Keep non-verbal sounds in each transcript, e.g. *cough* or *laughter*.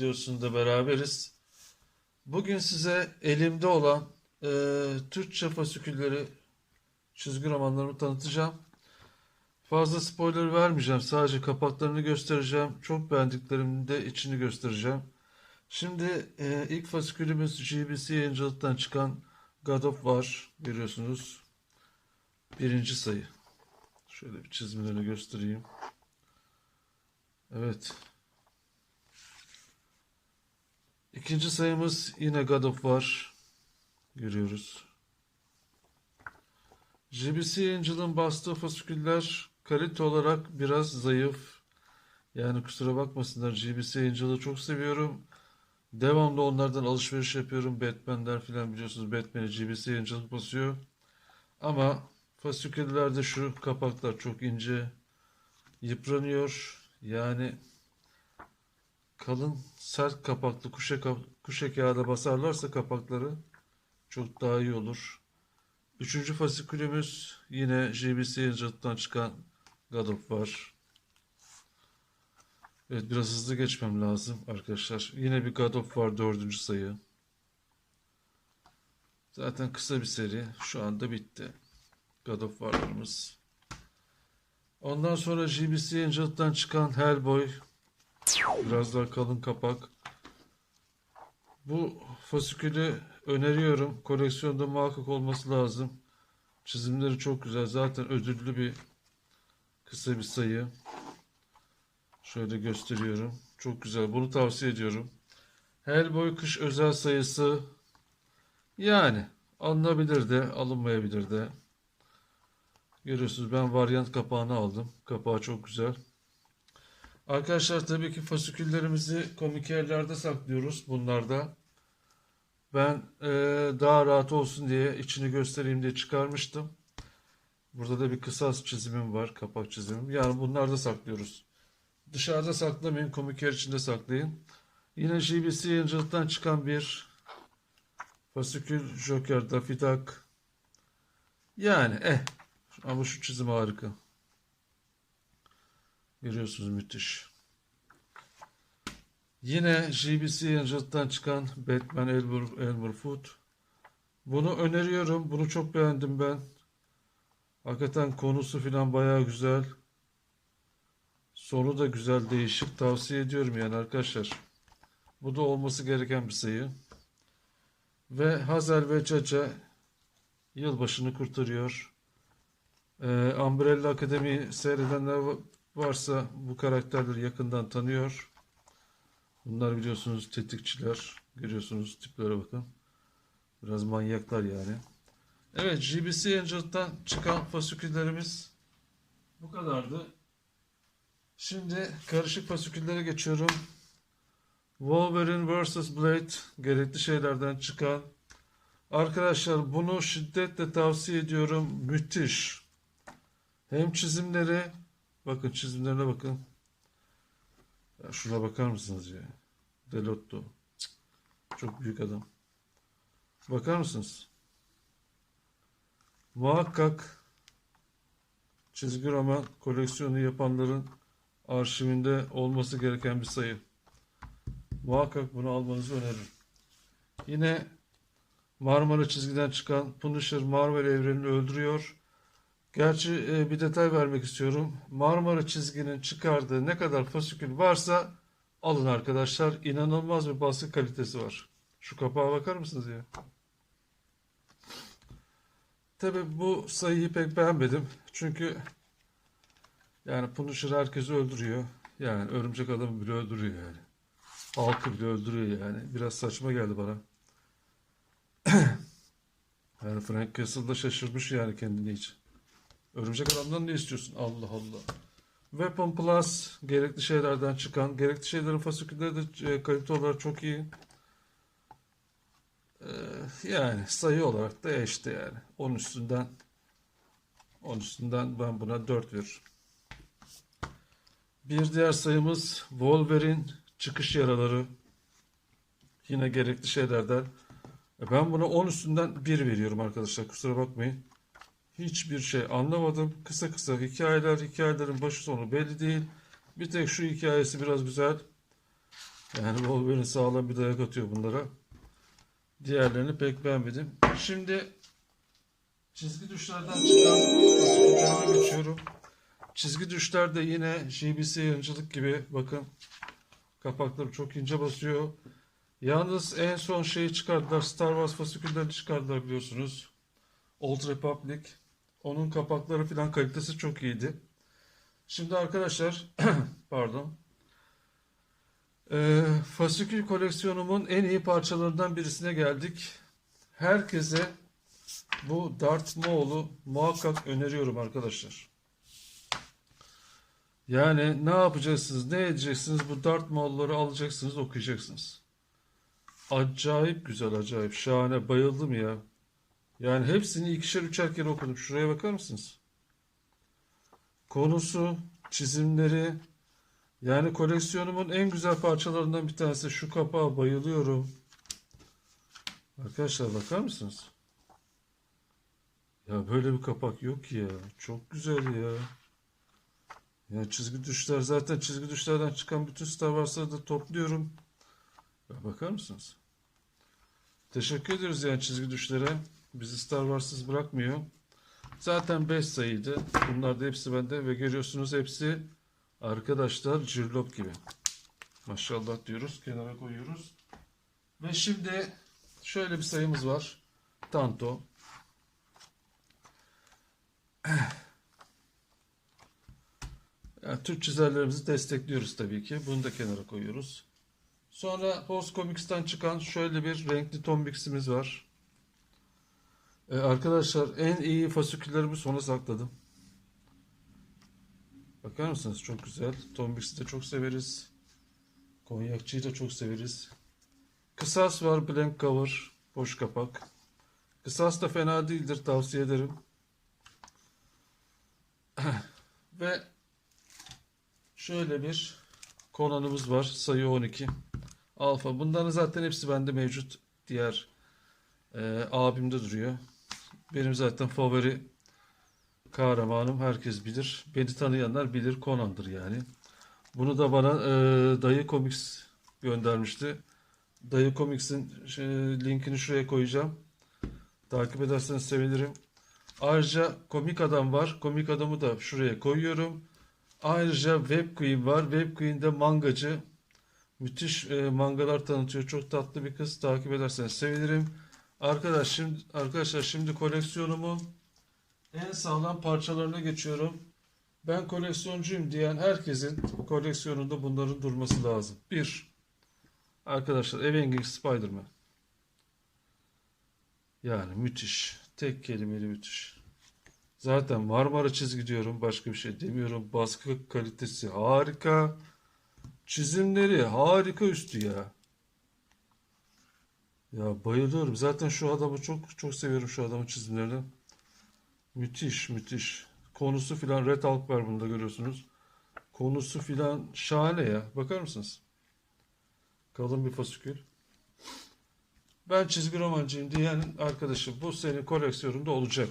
videosunda beraberiz. Bugün size elimde olan e, Türkçe fasikülleri çizgi romanlarımı tanıtacağım. Fazla spoiler vermeyeceğim. Sadece kapaklarını göstereceğim. Çok beğendiklerimin de içini göstereceğim. Şimdi e, ilk fasikülümüz GBC Angel'dan çıkan God of War görüyorsunuz. Birinci sayı. Şöyle bir çizimlerini göstereyim. Evet. İkinci sayımız yine God of War. Görüyoruz. GBC Angel'ın bastığı fasiküller kalite olarak biraz zayıf. Yani kusura bakmasınlar GBC Angel'ı çok seviyorum. Devamlı onlardan alışveriş yapıyorum. Batman'ler filan biliyorsunuz Batman'i GBC Angel basıyor. Ama fasiküllerde şu kapaklar çok ince. Yıpranıyor. Yani kalın sert kapaklı kuşe, kuşe kağıda basarlarsa kapakları çok daha iyi olur. Üçüncü fasikülümüz yine JBC Angel'dan çıkan God of War. Evet biraz hızlı geçmem lazım arkadaşlar. Yine bir God of War dördüncü sayı. Zaten kısa bir seri. Şu anda bitti. God of War'larımız. Ondan sonra GBC Angel'dan çıkan Hellboy. Biraz daha kalın kapak. Bu fasikülü öneriyorum. Koleksiyonda muhakkak olması lazım. Çizimleri çok güzel. Zaten ödüllü bir kısa bir sayı. Şöyle gösteriyorum. Çok güzel. Bunu tavsiye ediyorum. Hellboy kış özel sayısı yani alınabilir de alınmayabilir de. Görüyorsunuz ben varyant kapağını aldım. Kapağı çok güzel. Arkadaşlar tabii ki fasiküllerimizi komik yerlerde saklıyoruz bunlarda. Ben eee, daha rahat olsun diye içini göstereyim diye çıkarmıştım. Burada da bir kısas çizimim var. Kapak çizimim. Yani bunlarda saklıyoruz. Dışarıda saklamayın. Komik yer içinde saklayın. Yine GBC Angel'dan çıkan bir fasikül Joker Daffy Duck. Yani eh. Ama şu çizim harika. Görüyorsunuz müthiş. Yine GBC Angel'dan çıkan Batman Elmer, Elmer Foot. Bunu öneriyorum. Bunu çok beğendim ben. Hakikaten konusu filan bayağı güzel. Sonu da güzel, değişik. Tavsiye ediyorum yani arkadaşlar. Bu da olması gereken bir sayı. Ve Hazel ve Caca yılbaşını kurtarıyor. Ee, Umbrella Akademi seyredenler va- varsa bu karakterleri yakından tanıyor. Bunlar biliyorsunuz tetikçiler. Görüyorsunuz tiplere bakın. Biraz manyaklar yani. Evet, GBC Angel'dan çıkan fasiküllerimiz bu kadardı. Şimdi karışık fasiküllere geçiyorum. Wolverine vs. Blade gerekli şeylerden çıkan. Arkadaşlar bunu şiddetle tavsiye ediyorum. Müthiş. Hem çizimleri bakın çizimlerine bakın. Ya şuna bakar mısınız ya? Delotto. Çok büyük adam. Bakar mısınız? Muhakkak çizgi roman koleksiyonu yapanların arşivinde olması gereken bir sayı. Muhakkak bunu almanızı öneririm. Yine Marmara çizgiden çıkan Punisher Marvel evrenini öldürüyor. Gerçi e, bir detay vermek istiyorum. Marmara çizginin çıkardığı ne kadar fasikül varsa alın arkadaşlar. İnanılmaz bir baskı kalitesi var. Şu kapağa bakar mısınız ya? Tabii bu sayıyı pek beğenmedim. Çünkü yani Punisher herkesi öldürüyor. Yani örümcek adamı bile öldürüyor yani. Halkı bile öldürüyor yani. Biraz saçma geldi bana. *clears throat* Yani Frank Castle şaşırmış yani kendini hiç. Örümcek adamdan ne istiyorsun? Allah Allah. Weapon Plus gerekli şeylerden çıkan, gerekli şeylerin fasikülleri de e, kalite olarak çok iyi. Ee, yani sayı olarak da işte yani. 10 üstünden 10 üstünden ben buna 4 veririm. Bir diğer sayımız Wolverine çıkış yaraları. Yine gerekli şeylerden. E, Ben buna 10 üstünden 1 veriyorum arkadaşlar. Kusura bakmayın. Hiçbir şey anlamadım. Kısa kısa hikayeler, hikayelerin başı sonu belli değil. Bir tek şu hikayesi biraz güzel. Yani Wolverine sağlam bir dayak atıyor bunlara. Diğerlerini pek beğenmedim. Şimdi çizgi düşlerden çıkan fasulyelerime geçiyorum. Çizgi düşler de yine JBC yayıncılık gibi bakın kapakları çok ince basıyor. Yalnız en son şeyi çıkardılar. Star Wars fasiküllerini çıkardılar biliyorsunuz. Old Republic. Onun kapakları falan kalitesi çok iyiydi. Şimdi arkadaşlar *clears throat* pardon. Ee, fasikül koleksiyonumun en iyi parçalarından birisine geldik. Herkese bu Darth Maul'u muhakkak öneriyorum arkadaşlar. Yani ne yapacaksınız, ne edeceksiniz? Bu Darth Maul'ları alacaksınız, okuyacaksınız. Acayip güzel, acayip. Şahane. Bayıldım ya. Yani hepsini ikişer üçer kere okudum. Şuraya bakar mısınız? Konusu, çizimleri, yani koleksiyonumun en güzel parçalarından bir tanesi. Şu kapağa bayılıyorum. Arkadaşlar bakar mısınız? Ya böyle bir kapak yok ya. Çok güzel ya. Ya çizgi düşler zaten çizgi düşlerden çıkan bütün Star Wars'ları da topluyorum. Ya bakar mısınız? Teşekkür ediyoruz yani çizgi düşlere. Bizi Star Wars'sız bırakmıyor. Zaten 5 sayıydı. Bunlar da hepsi bende ve görüyorsunuz hepsi arkadaşlar cirlop gibi. Maşallah diyoruz. Kenara koyuyoruz. Ve şimdi şöyle bir sayımız var. Tanto. Yani Türk çizerlerimizi destekliyoruz tabii ki. Bunu da kenara koyuyoruz. Sonra Post Comics'ten çıkan şöyle bir renkli Tombix'imiz var. Ee, arkadaşlar en iyi fasiküllerimi sona sakladım. Bakar mısınız? Çok güzel. Tombix'i de çok severiz. Konyakçıyı da çok severiz. Kısas var. Blank cover. Boş kapak. Kısas da fena değildir. Tavsiye ederim. *clears throat* Ve şöyle bir Conan'ımız var. Sayı 12. Alfa. Bunların zaten hepsi bende mevcut. Diğer e, abimde duruyor. Benim zaten favori kahramanım herkes bilir. Beni tanıyanlar bilir Conan'dır yani. Bunu da bana e, Dayı Comics göndermişti. Dayı Comics'in şey, linkini şuraya koyacağım. Takip ederseniz sevinirim. Ayrıca Komik Adam var. Komik Adam'ı da şuraya koyuyorum. Ayrıca Web Queen var. Web Queen de mangacı. Müthiş e, mangalar tanıtıyor. Çok tatlı bir kız. Takip ederseniz sevinirim. Arkadaş şimdi arkadaşlar şimdi koleksiyonumun en sağlam parçalarına geçiyorum. Ben koleksiyoncuyum diyen herkesin koleksiyonunda bunların durması lazım. 1. Arkadaşlar Avenging Spider-Man. Yani müthiş. Tek kelimeli müthiş. Zaten Marmara çizgi diyorum. Başka bir şey demiyorum. Baskı kalitesi harika. Çizimleri harika üstü ya. Ya bayılıyorum. Zaten şu adamı çok çok seviyorum şu adamın çizimlerini. Müthiş müthiş. Konusu filan Red Hulk var bunda görüyorsunuz. Konusu filan şahane ya. Bakar mısınız? Kalın bir fasikül. Ben çizgi romancıyım diyen arkadaşım bu senin koleksiyonunda olacak.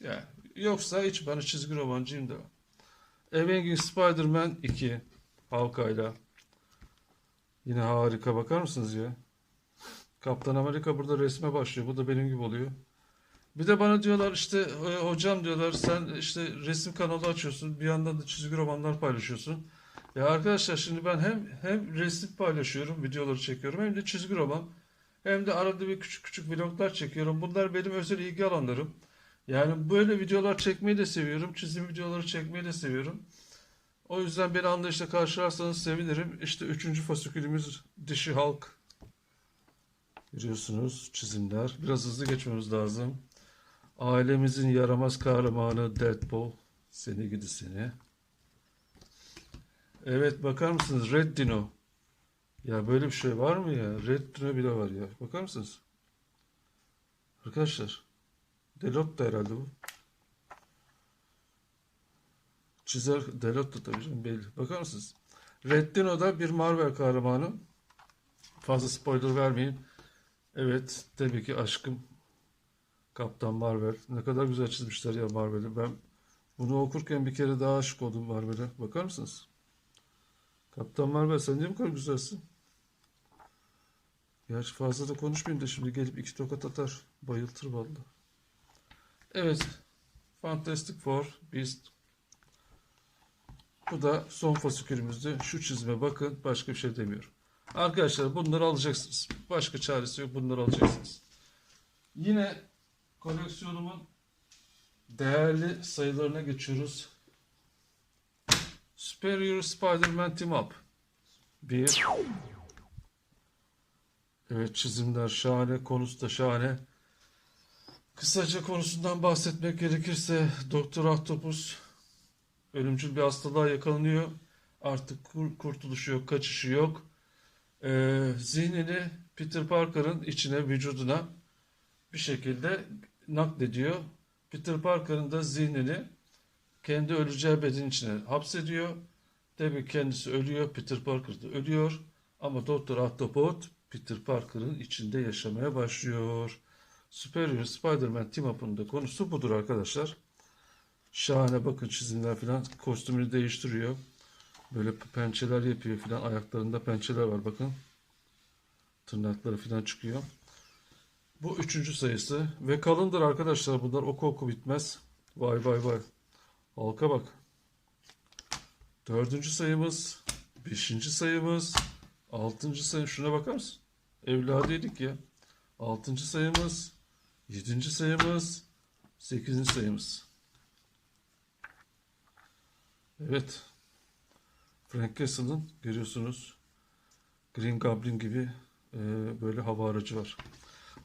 Yani yoksa hiç bana çizgi romancıyım da. Avenging Spider-Man 2 Halkayla. Yine harika bakar mısınız ya? Kaptan Amerika burada resme başlıyor. Bu da benim gibi oluyor. Bir de bana diyorlar işte "E, hocam diyorlar sen işte resim kanalı açıyorsun. Bir yandan da çizgi romanlar paylaşıyorsun. Ya arkadaşlar şimdi ben hem hem resim paylaşıyorum, videoları çekiyorum hem de çizgi roman. Hem de arada bir küçük küçük vloglar çekiyorum. Bunlar benim özel ilgi alanlarım. Yani böyle videolar çekmeyi de seviyorum. Çizim videoları çekmeyi de seviyorum. O yüzden beni anlayışla karşılarsanız sevinirim. İşte üçüncü fasikülümüz dişi halk. Görüyorsunuz çizimler. Biraz hızlı geçmemiz lazım. Ailemizin yaramaz kahramanı Deadpool. Seni gidi seni. Evet bakar mısınız? Red Dino. Ya böyle bir şey var mı ya? Red Dino bile var ya. Bakar mısınız? Arkadaşlar. Delot da herhalde bu. Çizer Delot da tabii canım belli. Bakar mısınız? Red Dino da bir Marvel kahramanı. Fazla spoiler vermeyin. Evet, tabii ki aşkım Kaptan Marvel. Ne kadar güzel çizmişler ya Marvel'i. Ben bunu okurken bir kere daha aşık oldum Marvel'e. Bakar mısınız? Kaptan Marvel sen niye bu kadar güzelsin? Gerçi fazla da konuşmayayım da şimdi gelip iki tokat atar. Bayıltır vallahi. Evet. Fantastic Four Beast. Bu da son fasikülümüzdü. Şu çizime bakın. Başka bir şey demiyorum. Arkadaşlar bunları alacaksınız. Başka çaresi yok. Bunları alacaksınız. Yine koleksiyonumun değerli sayılarına geçiyoruz. Superior Spider-Man Team Up. Bir. Evet çizimler şahane. Konusu da şahane. Kısaca konusundan bahsetmek gerekirse Doktor Octopus ölümcül bir hastalığa yakalanıyor. Artık kur- kurtuluşu yok, kaçışı yok. Ee, zihnini Peter Parker'ın içine, vücuduna bir şekilde naklediyor. Peter Parker'ın da zihnini kendi öleceği bedenin içine hapsediyor. Tabii kendisi ölüyor, Peter Parker da ölüyor. Ama Doktor Octopus Peter Parker'ın içinde yaşamaya başlıyor. Superior Spider-Man Team Up'ın da konusu budur arkadaşlar. Şahane bakın çizimler falan kostümünü değiştiriyor. Böyle pençeler yapıyor falan. Ayaklarında pençeler var bakın. Tırnakları falan çıkıyor. Bu üçüncü sayısı. Ve kalındır arkadaşlar bunlar oku oku bitmez. Vay vay vay. Halka bak. Dördüncü sayımız. Beşinci sayımız. Altıncı sayım. Şuna bakar mısın? Evladıydık ya. Altıncı sayımız. Yedinci sayımız. Sekizinci sayımız. Evet. Frank Castle'ın görüyorsunuz Green Goblin gibi e, böyle hava aracı var.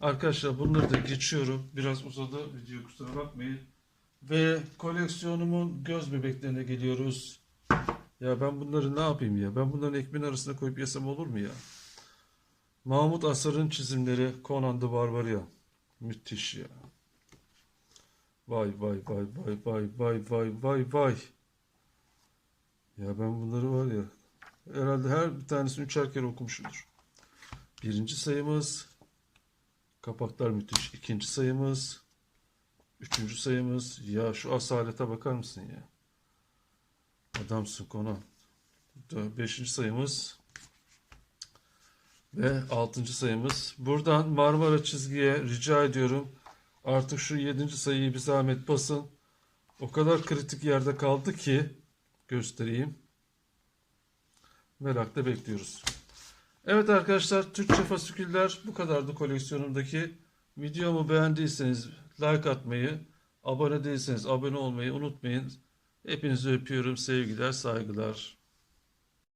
Arkadaşlar bunları da geçiyorum. Biraz uzadı video kusura bakmayın. Ve koleksiyonumun göz bebeklerine geliyoruz. Ya ben bunları ne yapayım ya? Ben bunların ekmeğin arasına koyup yesem olur mu ya? Mahmut Asar'ın çizimleri Conan the Barbarian. Müthiş ya. Vay vay vay vay vay vay vay vay vay. Ya ben bunları var ya herhalde her bir tanesini üçer kere okumuşumdur. Birinci sayımız kapaklar müthiş. İkinci sayımız üçüncü sayımız ya şu asalete bakar mısın ya? Adamsın Conan. Dö- Beşinci sayımız ve altıncı sayımız. Buradan Marmara çizgiye rica ediyorum. Artık şu yedinci sayıyı bir zahmet basın. O kadar kritik yerde kaldı ki göstereyim. Merakla bekliyoruz. Evet arkadaşlar Türkçe fasiküller bu kadardı koleksiyonumdaki. Videomu beğendiyseniz like atmayı, abone değilseniz abone olmayı unutmayın. Hepinizi öpüyorum. Sevgiler, saygılar.